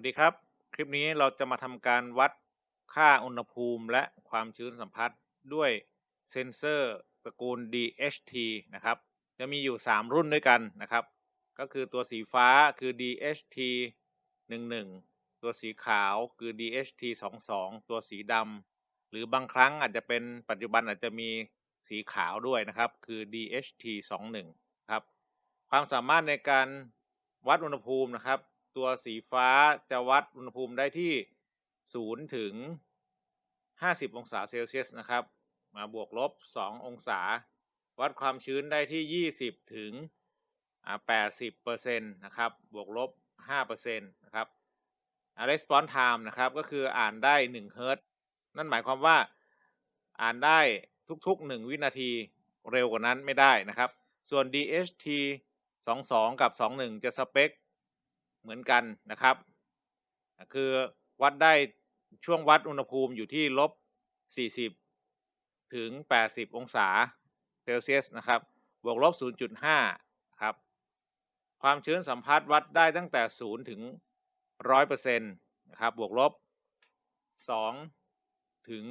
วัสดีครับ คลิปนี้เราจะมาทำการวัดค่าอุณหภูมิและความชื้นสัมผัสด้วยเซ็นเซอร์ตระกูล DHT นะครับ จะมีอยู่ 3 รุ่นด้วยกันนะครับ ก็คือตัวสีฟ้าคือ DHT 11 ตัวสีขาวคือ DHT 22 ตัวสีดำหรือบางครั้งอาจจะเป็นปัจจุบันอาจจะมีสีขาวด้วยนะครับ คือ DHT 21ครับ ความสามารถในการวัดอุณหภูมินะครับ ตัวสีฟ้าจะวัดอุณหภูมิได้ที่ 0 ถึง 50 องศาเซลเซียสนะครับ มาบวกลบ 2 องศา วัดความชื้นได้ที่ 20 ถึง 80เปอร์เซ็นต์นะครับ บวกลบ5เปอร์เซ็นต์นะครับ response time นะครับก็คืออ่านได้1เฮิรตซ์นั่นหมายความว่าอ่านได้ทุก ๆ 1 วินาทีเร็วกว่านั้นไม่ได้นะครับ ส่วน DHT 22 กับ 21 จะสเปค เหมือนกันนะครับ คือวัดได้ช่วงวัดอุณหภูมิอยู่ที่ลบ 40 ถึง 80 องศาเซลเซียสนะครับบวกลบ 0.5 ครับ ความชื้นสัมผัสวัดได้ตั้งแต่ 0 ถึง 100%นะครับบวกลบ 2 ถึง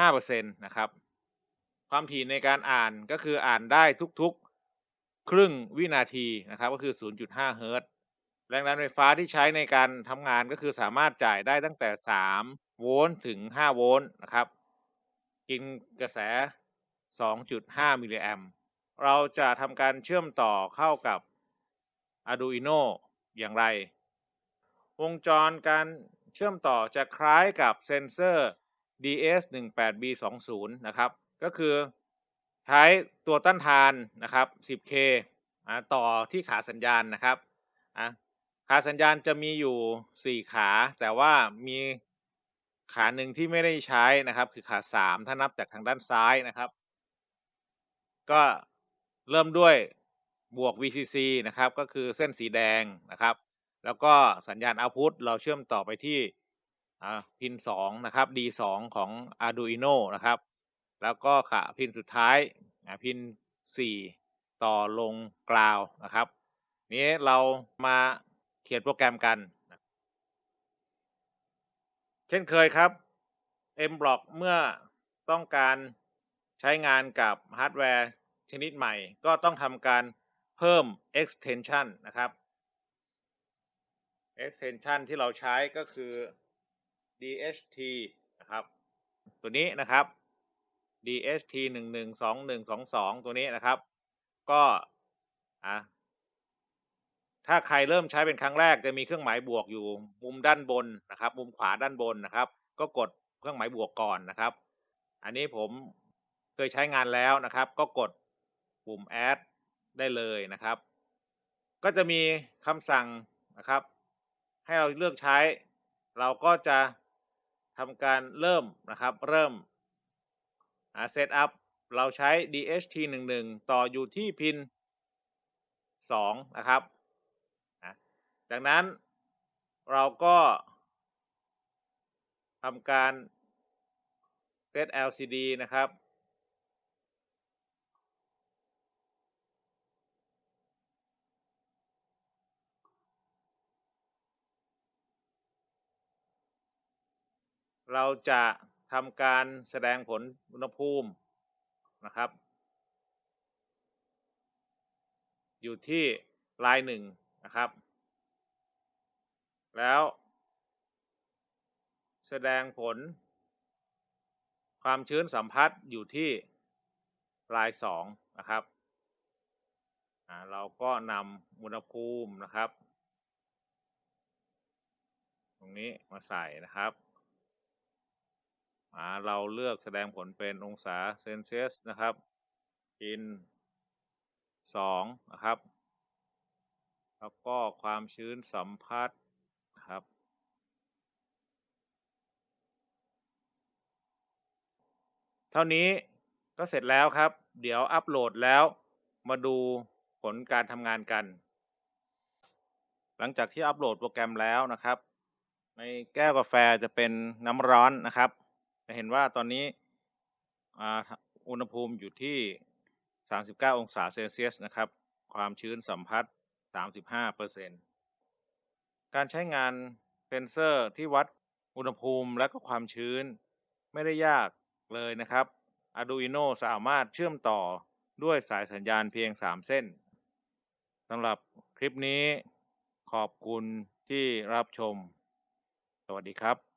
5%นะครับความถี่ในการอ่านก็คืออ่านได้ทุกๆ ครึ่งวินาทีนะครับก็คือ 0.5 เฮิรตซ์ แรงดันไฟฟ้าที่ใช้ในการทำงานก็คือสามารถจ่ายได้ตั้งแต่ 3 โวลต์ถึง 5 โวลต์นะครับ กินกระแส 2.5 มิลลิแอมเราจะทำการเชื่อมต่อเข้ากับ Arduino อย่างไร วงจรการเชื่อมต่อจะคล้ายกับเซนเซอร์ DS18B20 นะครับ ก็คือใช้ตัวต้านทานนะครับ 10K ต่อที่ขาสัญญาณนะครับ ขาสัญญาณจะมีอยู่ 4 ขา แต่ว่ามีขาหนึ่งที่ไม่ได้ใช้นะครับ คือขา 3 ถ้านับจากทางด้านซ้ายนะครับ ก็เริ่มด้วยบวก VCC นะครับ ก็คือเส้นสีแดงนะครับ แล้วก็สัญญาณ output เราเชื่อมต่อไปที่พิน 2 นะครับ D2 ของ Arduino นะครับ แล้วก็ขาพินสุดท้ายพิน 4 ต่อลงกราวนะครับ นี้เรามา เขียนโปรแกรมกัน เช่นเคยครับ MBlock เมื่อต้องการใช้งานกับฮาร์ดแวร์ชนิดใหม่ ก็ต้องทำการเพิ่ม extension นะครับ extension ที่เราใช้ก็คือ DHT นะครับ ตัวนี้นะครับ DHT 1 1 2 1 2 2 ตัวนี้นะครับ ก็ ถ้าใครเริ่มใช้เป็นครั้งแรกจะมีเครื่องหมายบวกอยู่ มุมด้านบนนะครับ มุมขวาด้านบนนะครับ ก็กดเครื่องหมายบวกก่อนนะครับ อันนี้ผมเคยใช้งานแล้วนะครับ ก็กดปุ่ม add ได้เลยนะครับ ก็จะมีคำสั่งนะครับ ให้เราเลือกใช้ เราก็จะทำการเริ่มนะครับ เริ่มเซตอัพเราใช้ DHT 11 ต่ออยู่ที่พิน 2 นะครับ จากนั้นเราก็ทำการเซต LCD นะครับ เราจะทำการแสดงผลอุณหภูมินะครับ อยู่ที่ลายหนึ่งนะครับ แล้ว แสดงผล ความชื้นสัมผัสอยู่ที่ลายสองนะครับเราก็นำอุณหภูมินะครับ ตรงนี้มาใส่นะครับเราเลือกแสดงผลเป็นองศาเซนเซียสนะครับอินสองนะครับ แล้วก็ความชื้นสัมผัสครับ เท่านี้ก็เสร็จแล้วครับ เดี๋ยวอัปโหลดแล้ว มาดูผลการทำงานกัน หลังจากที่อัปโหลดโปรแกรมแล้วนะครับ ในแก้วกาแฟจะเป็นน้ำร้อนนะครับ จะเห็นว่าตอนนี้อุณหภูมิอยู่ที่ 39 องศาเซลเซียสนะครับ ความชื้นสัมผัส 35%การใช้งานเซนเซอร์ที่วัดอุณหภูมิและก็ความชื้น ไม่ได้ยาก เลยนะครับ Arduino สามารถเชื่อมต่อด้วยสายสัญญาณเพียง 3 เส้นสำหรับคลิปนี้ขอบคุณที่รับชม สวัสดีครับ